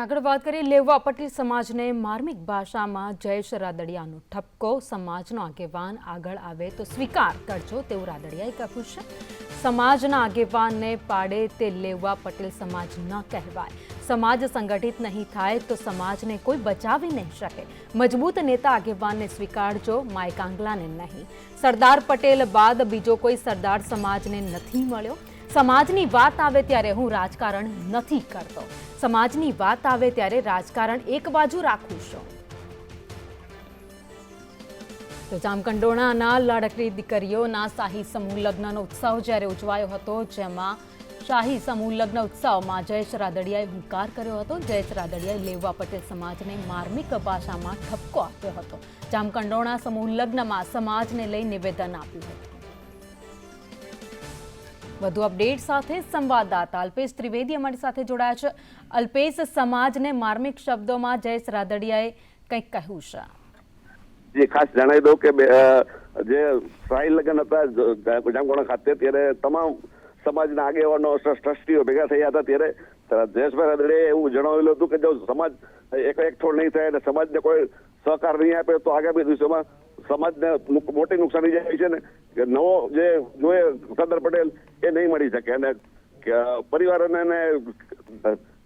આગળ વાત કરીએ, લેવા પટેલ સમાજને માર્મિક ભાષામાં જયેશ રાદડિયાનો ઠપકો, સમાજનો આગેવાન આગળ આવે તો સ્વીકાર કરજો તેવું રાદડિયાએ કહ્યું છે. સમાજના આગેવાનને પાડે તે લેવા પટેલ સમાજ ન કહેવાય. સમાજ સંગઠિત નહીં થાય તો સમાજને કોઈ બચાવી નહીં શકે. મજબૂત નેતા આગેવાનને સ્વીકારજો માય કાંગલાને નહીં. સરદાર પટેલ બાદ બીજો કોઈ સરદાર સમાજને નથી મળ્યો. સમાજની વાત આવે ત્યારે હું રાજકારણ નથી કરતો. સમાજની વાત આવે ત્યારે રાજકારણ એક બાજુ રાખવું છું તો જામકંડોળાના લાડકડી દીકરીઓના શાહી સમૂહ લગ્નનો ઉત્સવ જ્યારે ઉજવાયો હતો, જેમાં શાહી સમૂહ લગ્ન ઉત્સવમાં જયેશ રાદડિયાએ હુંકાર કર્યો હતો. જયેશ રાદડિયાએ લેવા પટેલ સમાજને માર્મિક ભાષામાં ઠપકો આપ્યો હતો. જામકંડોણા સમૂહ લગ્નમાં સમાજને લઈ નિવેદન આપ્યું હતું. વધુ અપડેટ સાથે સંવાદદાતા અલ્પેશ ત્રિવેદી અમારી સાથે જોડાયા છે. અલ્પેશ, સમાજને માર્મિક શબ્દોમાં જયેશ રાદડિયાએ કંઈક કહ્યું છે. જે, ખાસ જણાવી દઉં કે જે શાહી લગ્ન હતા જામગોણા ખાતે, ત્યારે તમામ સમાજના આગેવાનો ટ્રસ્ટ- ટ્રસ્ટીઓ ભેગા થયા હતા. ત્યારે જયેશભાઈ રાદડીએ એવું જણાવેલું હતું કે જો સમાજ એક એકઠો નહીં થાય અને સમાજને કોઈ સહકાર નહીં આપે તો આગામી દિવસોમાં સમાજને મોટી નુકસાની જાય છે ને, કે નવો જે જોઈએ સરદાર પટેલ, એ નહીં મળી શકે. અને પરિવારોને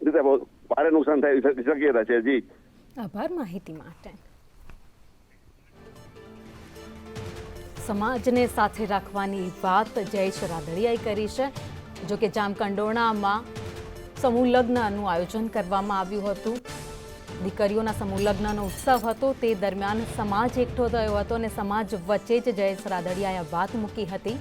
રીતે ભારે નુકસાન થાય શક્યતા છે. જી. આભાર માહિતી માટે. સમાજને સાથે રાખવાની વાત જયેશ રાદડિયાએ કરી છે. જોકે જામકંડોરણામાં સમૂહ લગ્નનું આયોજન કરવામાં આવ્યું હતું. દીકરીઓના સમૂહ લગ્નનો ઉત્સવ હતો. તે દરમિયાન સમાજ એકઠો થયો હતો અને સમાજ વચ્ચે જ જયેશ રાદડિયાએ વાત મૂકી હતી.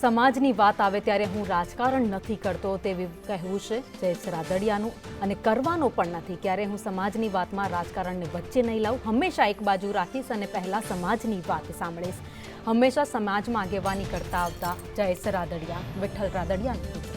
સમાજની વાત આવે ત્યારે હું રાજકારણ નથી કરતો તેવી કહેવું છે જયેશ રાદડિયાનું અને કરવાનો પણ નથી. ક્યારે હું સમાજની વાતમાં રાજકારણને વચ્ચે નહીં લાવું, હંમેશા એક બાજુ રાખીશ અને પહેલાં સમાજની વાત સાંભળીશ. હંમેશા સમાજમાં આગેવાની કરતા આવતા જયેશ રાદડિયા, વિઠ્ઠલ રાદડિયાનું